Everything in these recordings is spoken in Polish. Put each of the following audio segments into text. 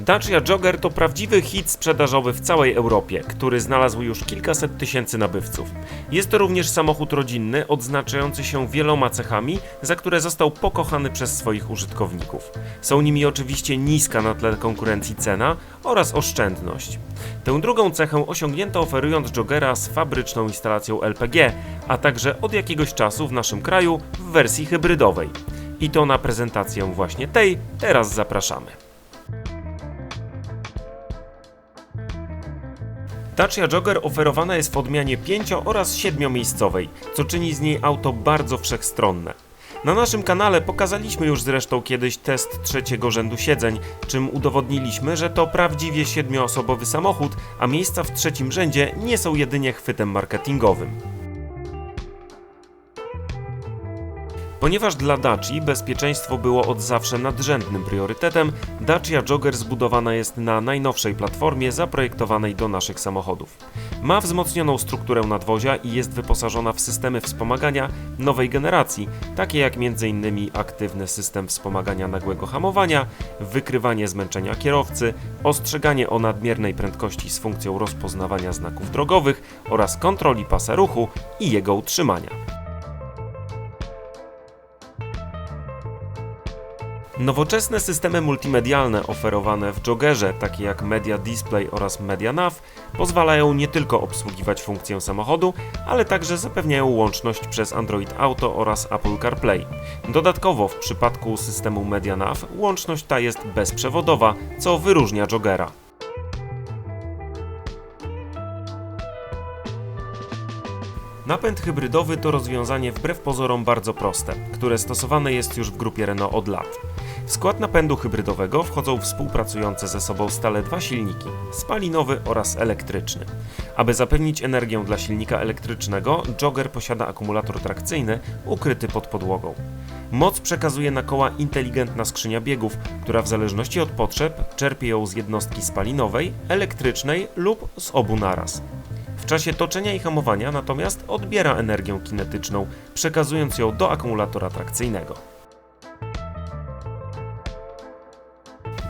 Dacia Jogger to prawdziwy hit sprzedażowy w całej Europie, który znalazł już kilkaset tysięcy nabywców. Jest to również samochód rodzinny, odznaczający się wieloma cechami, za które został pokochany przez swoich użytkowników. Są nimi oczywiście niska na tle konkurencji cena oraz oszczędność. Tę drugą cechę osiągnięto oferując Joggera z fabryczną instalacją LPG, a także od jakiegoś czasu w naszym kraju w wersji hybrydowej. I to na prezentację właśnie tej teraz zapraszamy. Dacia Jogger oferowana jest w odmianie 5 oraz 7-miejscowej, co czyni z niej auto bardzo wszechstronne. Na naszym kanale pokazaliśmy już zresztą kiedyś test trzeciego rzędu siedzeń, czym udowodniliśmy, że to prawdziwie siedmioosobowy samochód, a miejsca w trzecim rzędzie nie są jedynie chwytem marketingowym. Ponieważ dla Daci bezpieczeństwo było od zawsze nadrzędnym priorytetem, Dacia Jogger zbudowana jest na najnowszej platformie zaprojektowanej do naszych samochodów. Ma wzmocnioną strukturę nadwozia i jest wyposażona w systemy wspomagania nowej generacji, takie jak m.in. aktywny system wspomagania nagłego hamowania, wykrywanie zmęczenia kierowcy, ostrzeganie o nadmiernej prędkości z funkcją rozpoznawania znaków drogowych oraz kontroli pasa ruchu i jego utrzymania. Nowoczesne systemy multimedialne oferowane w Joggerze, takie jak Media Display oraz Media Nav, pozwalają nie tylko obsługiwać funkcję samochodu, ale także zapewniają łączność przez Android Auto oraz Apple CarPlay. Dodatkowo w przypadku systemu Media Nav łączność ta jest bezprzewodowa, co wyróżnia Joggera. Napęd hybrydowy to rozwiązanie wbrew pozorom bardzo proste, które stosowane jest już w grupie Renault od lat. W skład napędu hybrydowego wchodzą współpracujące ze sobą stale dwa silniki spalinowy oraz elektryczny. Aby zapewnić energię dla silnika elektrycznego, Jogger posiada akumulator trakcyjny ukryty pod podłogą. Moc przekazuje na koła inteligentna skrzynia biegów, która w zależności od potrzeb czerpie ją z jednostki spalinowej, elektrycznej lub z obu naraz. W czasie toczenia i hamowania natomiast odbiera energię kinetyczną, przekazując ją do akumulatora trakcyjnego.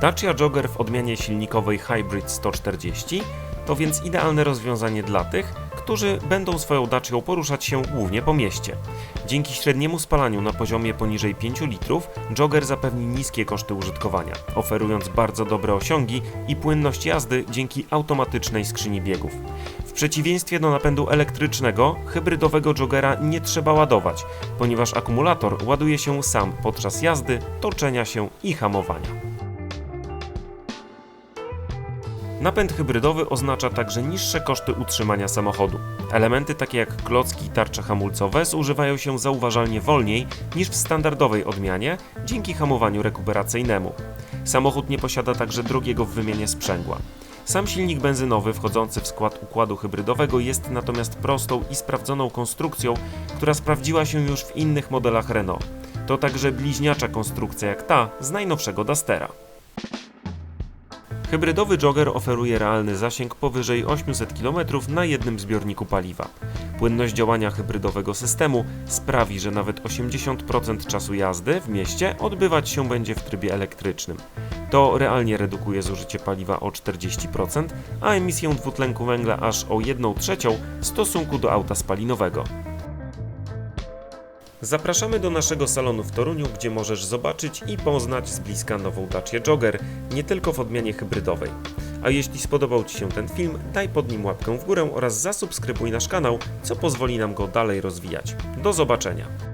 Dacia Jogger w odmianie silnikowej Hybrid 140 to więc idealne rozwiązanie dla tych, którzy będą swoją Dacią poruszać się głównie po mieście. Dzięki średniemu spalaniu na poziomie poniżej 5 litrów, Jogger zapewni niskie koszty użytkowania, oferując bardzo dobre osiągi i płynność jazdy dzięki automatycznej skrzyni biegów. W przeciwieństwie do napędu elektrycznego, hybrydowego Joggera nie trzeba ładować, ponieważ akumulator ładuje się sam podczas jazdy, toczenia się i hamowania. Napęd hybrydowy oznacza także niższe koszty utrzymania samochodu. Elementy takie jak klocki i tarcze hamulcowe zużywają się zauważalnie wolniej niż w standardowej odmianie dzięki hamowaniu rekuperacyjnemu. Samochód nie posiada także drogiego w wymianie sprzęgła. Sam silnik benzynowy wchodzący w skład układu hybrydowego jest natomiast prostą i sprawdzoną konstrukcją, która sprawdziła się już w innych modelach Renault. To także bliźniacza konstrukcja jak ta z najnowszego Dustera. Hybrydowy Jogger oferuje realny zasięg powyżej 800 km na jednym zbiorniku paliwa. Płynność działania hybrydowego systemu sprawi, że nawet 80% czasu jazdy w mieście odbywać się będzie w trybie elektrycznym. To realnie redukuje zużycie paliwa o 40%, a emisję dwutlenku węgla aż o 1 trzecią w stosunku do auta spalinowego. Zapraszamy do naszego salonu w Toruniu, gdzie możesz zobaczyć i poznać z bliska nową Dacię Jogger, nie tylko w odmianie hybrydowej. A jeśli spodobał Ci się ten film, daj pod nim łapkę w górę oraz zasubskrybuj nasz kanał, co pozwoli nam go dalej rozwijać. Do zobaczenia!